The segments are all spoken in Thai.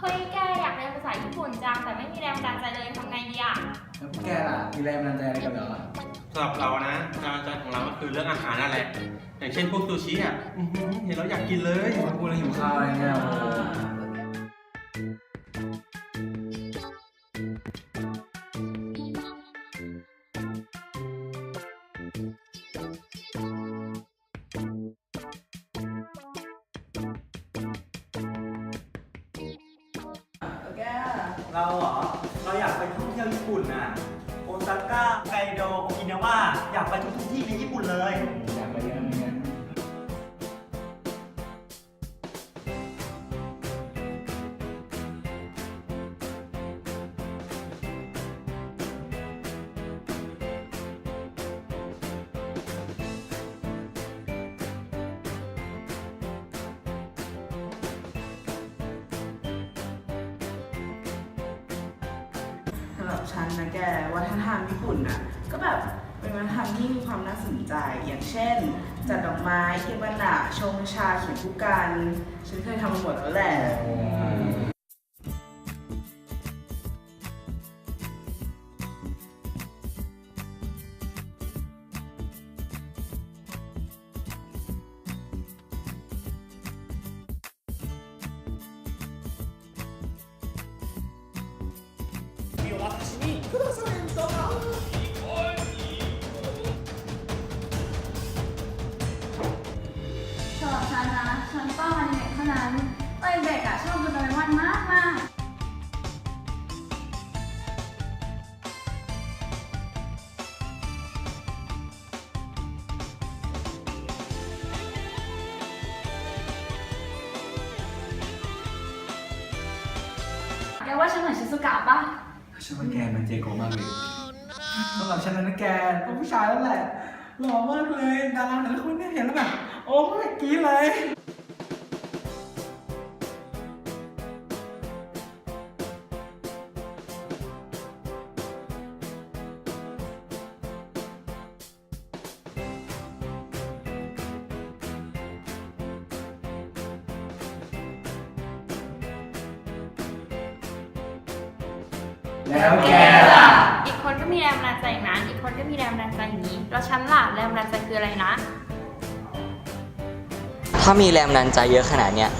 เฮ้ยแกอยากเรียนภาษาญี่ปุ่นจังแต่ไม่มีแรงบันดาลใจเลยทำไงดีอะแล้วพวกแกล่ะมีแรงบันดาลใจอะไรกันเหรอสำหรับเรานะแรงบันดาลใจของเราก็คือเรื่องอาหารนั่นแหละอย่างเช่นพวกซูชิอะอื้อหือเห็นแล้วอยากกินเลย มาพูดแล้วหิวข้าวอะไรเงี้ยโอ้โห เราเหรอ เราอยากไปท่องเที่ยวญี่ปุ่นน่ะ โอซาก้า ไกโดโอกินาวาอยากไปทุกทุกๆที่ในญี่ปุ่นเลย อยากไปเยอะ รับฉันนะแกวัฒนธรรมญี่ปุ่นน่ะก็แบบเป็นวัฒนธรรมที่มีความน่าสนใจ อย่างเช่น จัดดอกไม้เทบันะชงชาเขียนผู้กัน ฉันเคยทำมาหมดแล้วแหละ สำหรับฉันนะ ฉันต้องอนิเมะเท่านั้นตอนเด็กอะชอบดูโดเรมอนมากมากแกว่าฉันเหมือนชิซุกะปะ ฉันว่าแกมันเจโกมากเลยสำหรับฉันนะแกเป็นผู้ชายแล้วแหละ หล่อมากเลย ดาราแต่ละคนเนี่ยเห็นแล้วแบบ โอ้ยกรี๊ดเลย แล้วแกล่ะ อีกคนก็มีแรงบันดาลใจอย่างนั้นอีกคนก็มีแรงบันดาลใจอย่างนี้แล้วฉันล่ะแรงบันดาลใจคืออะไรนะ ถ้ามีแรงบันดาลใจเยอะขนาดเนี้ย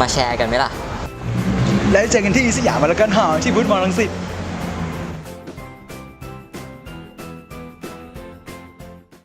มาแชร์กันไหมล่ะ แล้วเจอกันที่สยามพารากอนหอที่บูธมอลล์รังสิต